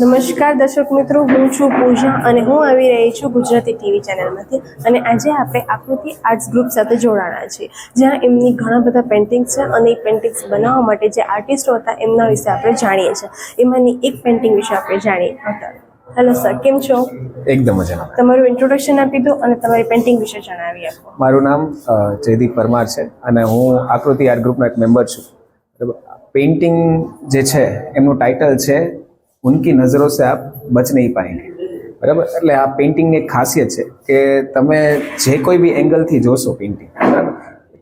નમસ્કાર દર્શક મિત્રો હું છું પૂજા અને હું આવી રહી છું ગુજરાતી ટીવી ચેનલમાંથી અને આજે આપણે આકૃતિ આર્ટ્સ ગ્રુપ સાથે જોડાણા છીએ જ્યાં એમની ઘણા બધા પેઇન્ટિંગ્સ છે અને એ પેઇન્ટિંગ્સ બનાવવા માટે જે આર્ટિસ્ટો હતા એમના વિશે આપણે જાણીએ છીએ. એમાંની એક પેઇન્ટિંગ વિશે આપણે જાણીએ. હતા હેલો સર કેમ છો? એકદમ મજામાં. તમારું ઇન્ટ્રોડક્શન આપી દો અને તમારી પેઇન્ટિંગ વિશે જણાવી આપો. મારું નામ જયદીપ પરમાર છે અને હું આકૃતિ આર્ટ ગ્રુપનો એક મેમ્બર છું. બરાબર? પેઇન્ટિંગ જે છે એમનું ટાઇટલ છે ઉનકી નજરો સે આપ બચ નહીં પાએંગે બરાબર? એટલે આ પેઇન્ટિંગની એક ખાસિયત છે કે તમે જે કોઈ બી એંગલથી જોશો પેઇન્ટિંગ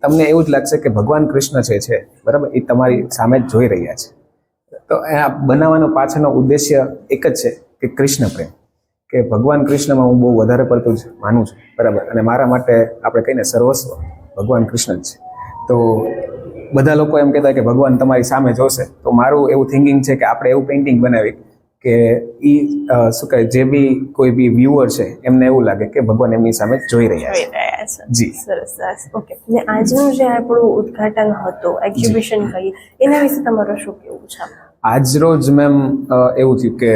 તમને એવું જ લાગશે કે ભગવાન કૃષ્ણ જે છે, બરાબર, એ તમારી સામે જ જોઈ રહ્યા છે. તો આ બનાવવાનો પાછળનો ઉદ્દેશ્ય એક જ છે કે કૃષ્ણ પ્રેમ. કે ભગવાન કૃષ્ણમાં હું બહુ વધારે પડતું જ માનું છું, બરાબર? અને મારા માટે આપણે કહીને સર્વસ્વ ભગવાન કૃષ્ણ જ છે. તો બધા લોકો એમ કહેતા કે ભગવાન તમારી સામે જોશે. તો મારું એવું થિંકિંગ છે કે આપણે એવું પેઇન્ટિંગ બનાવી કે એ શું કહે જે બી કોઈ બી વ્યુઅર છે એમને એવું લાગે કે ભગવાન એમની સામે જોઈ રહ્યા છે. જી. સરસ સરસ. ઓકે ને આજનું જે આપણું ઉદ્ઘાટન હતું એક્ઝિબિશન કહી એના વિશે તમારો શું કેવું છે? આજરોજ મેમ એવું થયું કે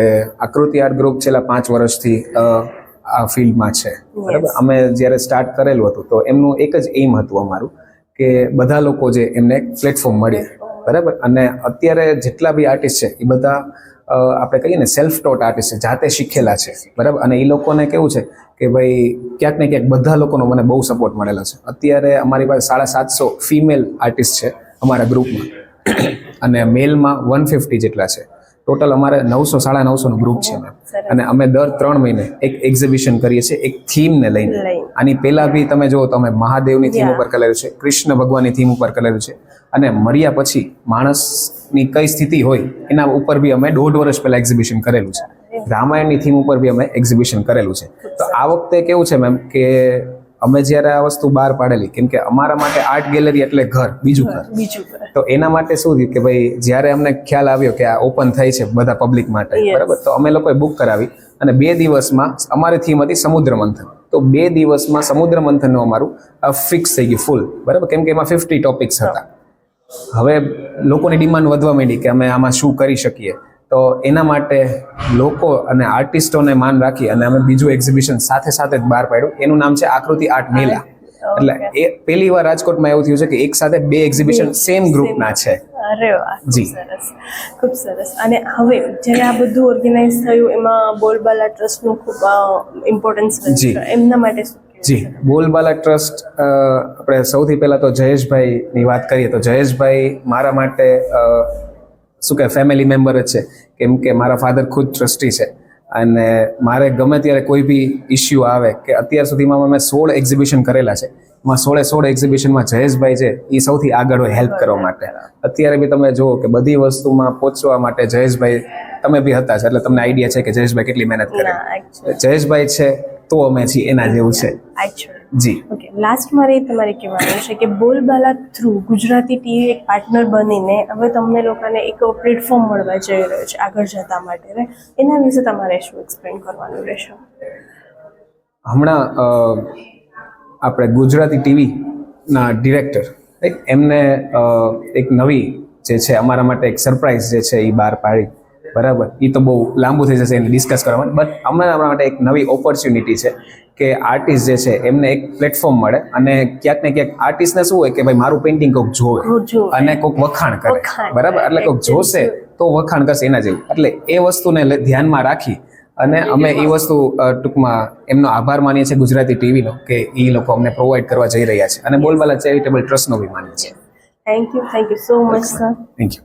આકૃતિ આર્ટ ગ્રુપ છેલ્લા પાંચ વર્ષથી આ ફિલ્ડમાં છે. બરાબર? અમે જ્યારે સ્ટાર્ટ કરેલું હતું તો એમનું એક જ એમ હતું અમારું કે બધા લોકો જે એમને પ્લેટફોર્મ મળે. બરાબર? અને અત્યારે જેટલા બી આર્ટિસ્ટ છે એ બધા આપણે કહીએ ને સેલ્ફ ટોટ આર્ટિસ્ટ છે જાતે શીખેલા છે બરાબર? અને એ લોકોને કેવું છે કે ભાઈ ક્યાંક ને ક્યાંક બધા લોકોનો મને બહુ સપોર્ટ મળેલો છે. અત્યારે અમારી પાસે સાડા સાતસો ફિમેલ આર્ટિસ્ટ છે અમારા ગ્રુપમાં અને મેલમાં વન ફિફ્ટી જેટલા છે. ટોટલ અમારે નવસો સાડા નવસોનું ગ્રુપ છે. અને અમે દર ત્રણ મહિને એક એક્ઝિબિશન કરીએ છીએ એક થીમને લઈને. આની પહેલાં બી તમે જુઓ તમે મહાદેવની થીમ ઉપર કરેલું છે કૃષ્ણ ભગવાનની થીમ ઉપર કરેલું છે. અને મર્યા પછી માણસની કઈ સ્થિતિ હોય એના ઉપર બી અમે દોઢ વર્ષ પહેલાં એક્ઝિબિશન કરેલું છે. રામાયણની થીમ ઉપર બી અમે એક્ઝિબિશન કરેલું છે. તો આ વખતે કેવું છે મેમ કે અમે જ્યારે આ વસ્તુ બહાર પાડેલી કેમ કે અમારા માટે આર્ટ ગેલેરી એટલે ઘર બીજું ઘર બીજું તો એના માટે શું થયું કે ભાઈ જ્યારે અમને ખ્યાલ આવ્યો કે આ ઓપન થઈ છે બધા પબ્લિક માટે બરાબર? તો અમે લોકોએ બુક કરાવી અને બે દિવસમાં અમારી થીમ હતી સમુદ્ર મંથન. તો બે દિવસમાં સમુદ્ર મંથનનું અમારું ફિક્સ થઈ ગયું ફૂલ બરાબર? કેમ કે એમાં ફિફ્ટી ટોપિક્સ હતા. હવે લોકોની ડિમાન્ડ વધવા માંડી કે અમે આમાં શું કરી શકીએ. તો એના માટે લોકો અને આર્ટિસ્ટોને માન રાખી અને અમે બીજું એક્ઝિબિશન સાથે સાથે જ બહાર પાડ્યું. એનું નામ છે આકૃતિ આર્ટ મેલા. એટલે એ પહેલી વાર રાજકોટમાં એવું થયું છે કે એક સાથે બે એક્ઝિબિશન સેમ ગ્રુપના છે. અરે વાહ જી. સરસ. ખૂબ સરસ. અને હવે જ્યારે આ બધું ઓર્ગેનાઇઝ થયું એમાં બોલબાલા ટ્રસ્ટનું ખૂબ ઇમ્પોર્ટન્સ જી. એમના માટે જી. બોલબાલા ટ્રસ્ટ આપણે સૌથી પહેલા તો જયેશભાઈની વાત કરીએ તો જયેશભાઈ મારા માટે શું કે ફેમિલી મેમ્બર જ છે. કેમ કે મારા ફાધર ખુદ ટ્રસ્ટી છે. અને મારે ગમે ત્યારે કોઈ બી ઇસ્યુ આવે કે અત્યાર સુધીમાં મેં સોળ એક્ઝિબિશન કરેલા છે એમાં સોળે સોળ એક્ઝિબિશનમાં જયેશભાઈ છે એ સૌથી આગળ હોય હેલ્પ કરવા માટે. અત્યારે બી તમે જુઓ કે બધી વસ્તુમાં પહોંચવા માટે જયેશભાઈ તમે બી હતા એટલે તમને આઈડિયા છે કે જયેશભાઈ કેટલી મહેનત કરે. જયેશભાઈ છે તો અમે છીએ એના જેવું છે. જી. ઓકે લાસ્ટ મારે તમારે કહેવાનું છે કે બોલબાલા થ્રુ ગુજરાતી ટીવી એક પાર્ટનર બનીને હવે તમને લોકોને એક પ્લેટફોર્મ મળવા જઈ રહ્યો છે આગળ જતા માટે? એના વિશે તમારે શું એક્સપ્લેન કરવાનું રહેશે? હમણાં આપણે ગુજરાતી ટીવીના ડિરેક્ટર એમને એક નવી જે છે અમારા માટે એક સરપ્રાઈઝ જે છે એ બહાર પાડી. બરાબર? એ તો બહુ લાંબુ થઈ જશે એને ડિસ્કસ કરવાનું. બટ અમારા માટે એક નવી ઓપોર્ચ્યુનિટી છે કે આર્ટિસ્ટ જે છે એમને એક પ્લેટફોર્મ મળે અને ક્યાંક ને ક્યાંક આર્ટિસ્ટને શું હોય કે ભાઈ મારું પેઇન્ટિંગ કોઈક જોવે. અને કોઈક વખાણ કરે. બરાબર? એટલે કોઈક જોશે તો વખાણ કરશે એના જેવું. એટલે એ વસ્તુને ધ્યાનમાં રાખી અને અમે એ વસ્તુ ટૂંકમાં એમનો આભાર માનીએ છીએ ગુજરાતી ટીવીનો કે એ લોકો અમને પ્રોવાઈડ કરવા જઈ રહ્યા છે અને બોલબાલા ચેરિટેબલ ટ્રસ્ટનો બી માનીએ છીએ. Thank you thank you so much sir thank you